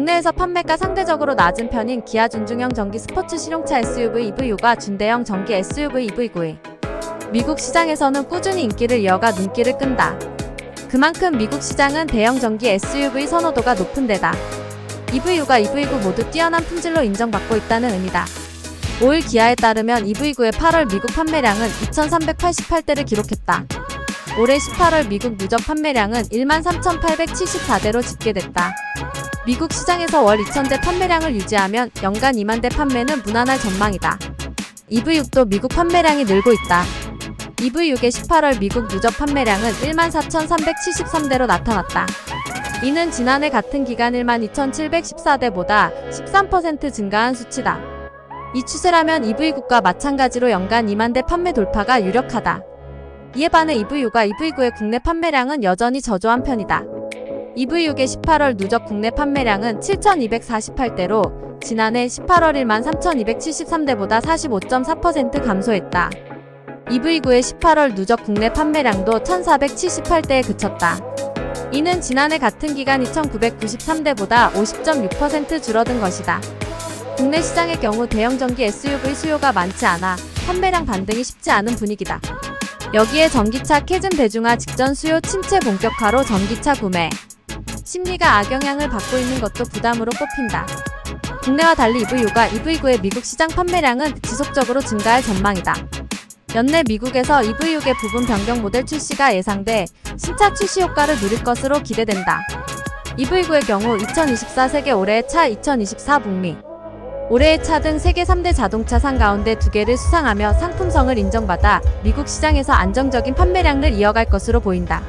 국내에서 판매가 상대적으로 낮은 편인 기아 준중형 전기 스포츠 실용차 SUV EV6과 준대형 전기 SUV EV9. 미국 시장에서는 꾸준히 인기를 이어가 눈길을 끈다. 그만큼 미국 시장은 대형 전기 SUV 선호도가 높은 데다. EV6과 EV9 모두 뛰어난 품질로 인정받고 있다는 의미다. 5일 기아에 따르면 EV9의 8월 미국 판매량은 2,388대를 기록했다. 올해 18월 미국 누적 판매량은 13,874대로 집계됐다. 미국 시장에서 월 2,000대 판매량을 유지하면 연간 2만 대 판매는 무난할 전망이다. EV6도 미국 판매량이 늘고 있다. EV6의 18월 미국 누적 판매량은 14,373대로 나타났다. 이는 지난해 같은 기간 12,714대보다 13% 증가한 수치다. 이 추세라면 EV9과 마찬가지로 연간 2만 대 판매 돌파가 유력하다. 이에 반해 EV6과 EV9의 국내 판매량은 여전히 저조한 편이다. EV6의 18월 누적 국내 판매량은 7,248대로 지난해 18월 1만 3,273대보다 45.4% 감소했다. EV9의 18월 누적 국내 판매량도 1,478대에 그쳤다. 이는 지난해 같은 기간 2,993대보다 50.6% 줄어든 것이다. 국내 시장의 경우 대형 전기 SUV 수요가 많지 않아 판매량 반등이 쉽지 않은 분위기다. 여기에 전기차 캐즘 대중화 직전 수요 침체 본격화로 전기차 구매 심리가 악영향을 받고 있는 것도 부담으로 꼽힌다. 국내와 달리 EV6과 EV9의 미국 시장 판매량은 지속적으로 증가할 전망이다. 연내 미국에서 EV6의 부분 변경 모델 출시가 예상돼 신차 출시 효과를 누릴 것으로 기대된다. EV9의 경우 2024 세계 올해의 차 2024 북미 올해의 차 등 세계 3대 자동차 상 가운데 두 개를 수상하며 상품성을 인정받아 미국 시장에서 안정적인 판매량을 이어갈 것으로 보인다.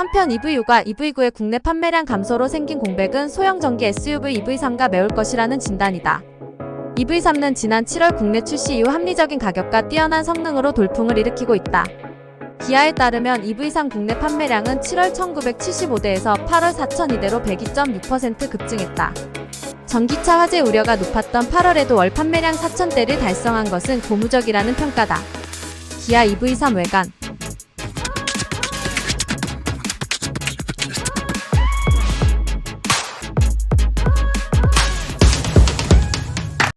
한편 EV6과 EV9의 국내 판매량 감소로 생긴 공백은 소형 전기 SUV EV3가 메울 것이라는 진단이다. EV3는 지난 7월 국내 출시 이후 합리적인 가격과 뛰어난 성능으로 돌풍을 일으키고 있다. 기아에 따르면 EV3 국내 판매량은 7월 1975대에서 8월 4002대로 102.6% 급증했다. 전기차 화재 우려가 높았던 8월에도 월 판매량 4,000대를 달성한 것은 고무적이라는 평가다. 기아 EV3 외관